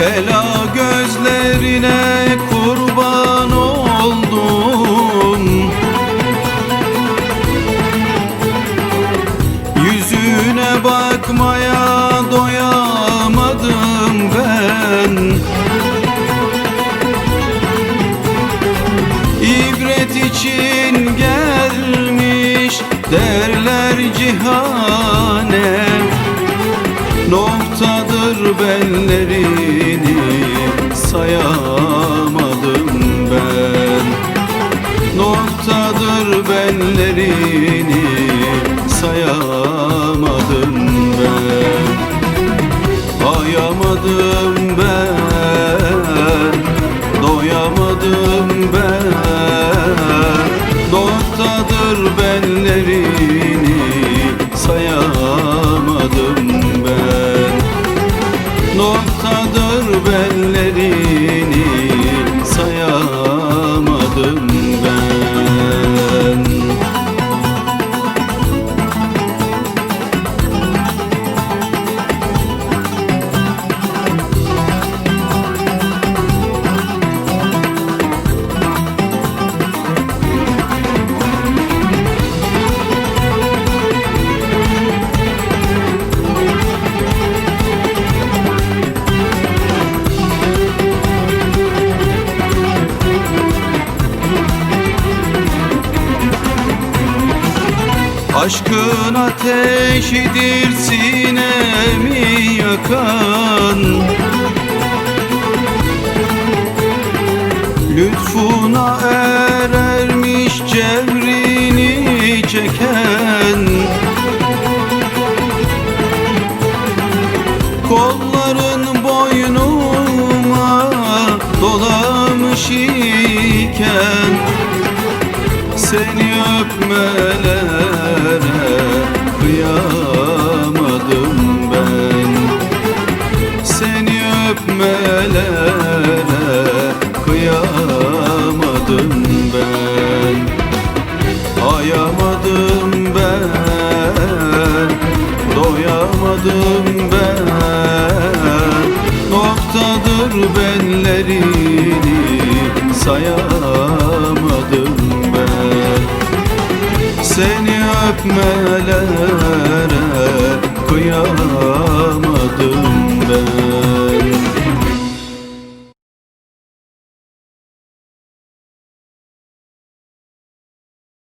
Ela gözlerine kurban oldum. Yüzüne bakmaya doyamadım ben. İbret için gelmiş derler cihane sayamadım ben. Noktadır benlerini sayamadım ben. Ayamadım ben Aşkın ateşidir sinemi yakan. Lütfuna erermiş cevrini çeken. Kolların boynuma dolamış iken. Seni öpmelere Seni öpmelere kıyamadım ben. Ayamadım ben Doyamadım ben. Noktadır benlerini sayamadım ben. Seni öpmelere